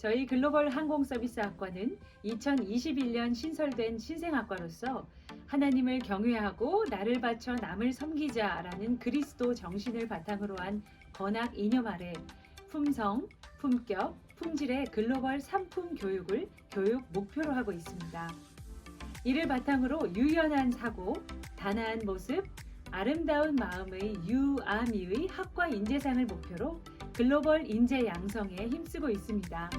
저희 글로벌 항공서비스학과는 2021년 신설된 신생학과로서 하나님을 경외하고 나를 바쳐 남을 섬기자라는 그리스도 정신을 바탕으로 한 건학 이념 아래 품성, 품격, 품질의 글로벌 상품 교육을 교육 목표로 하고 있습니다. 이를 바탕으로 유연한 사고, 단아한 모습, 아름다운 마음의 유아미의 학과 인재상을 목표로 글로벌 인재 양성에 힘쓰고 있습니다.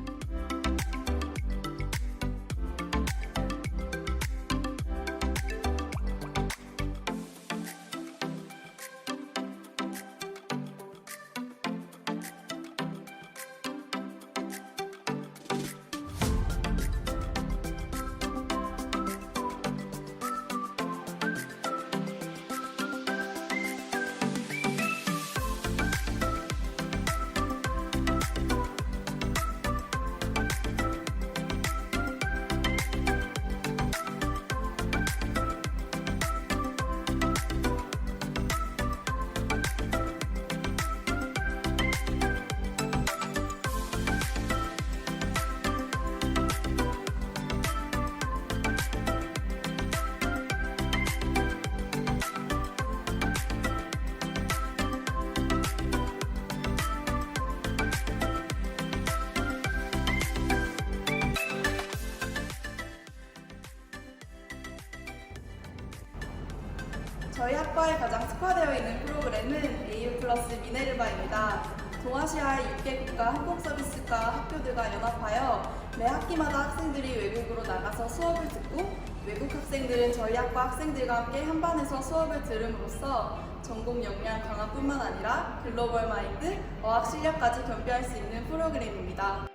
저희 학과에 가장 특화되어 있는 프로그램은 AU 플러스 미네르바입니다. 동아시아의 6개 국가 항공 서비스과 학교들과 연합하여 매 학기마다 학생들이 외국으로 나가서 수업을 듣고 외국 학생들은 저희 학과 학생들과 함께 한반에서 수업을 들음으로써 전공 역량 강화뿐만 아니라 글로벌 마인드, 어학 실력까지 겸비할 수 있는 프로그램입니다.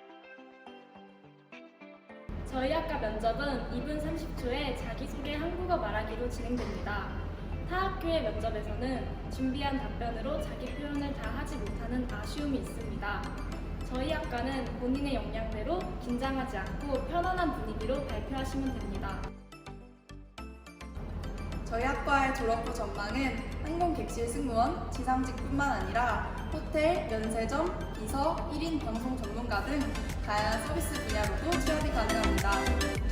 저희 학과 면접은 2분 30초의 자기소개 한국어 말하기로 진행됩니다. 타 학교의 면접에서는 준비한 답변으로 자기 표현을 다 하지 못하는 아쉬움이 있습니다. 저희 학과는 본인의 역량대로 긴장하지 않고 편안한 분위기로 발표하시면 됩니다. 저희 학과의 졸업 후 전망은 항공 객실 승무원, 지상직뿐만 아니라 호텔, 면세점, 비서, 1인 방송 전문가 등 다양한 서비스 분야로도 취업이 가능합니다.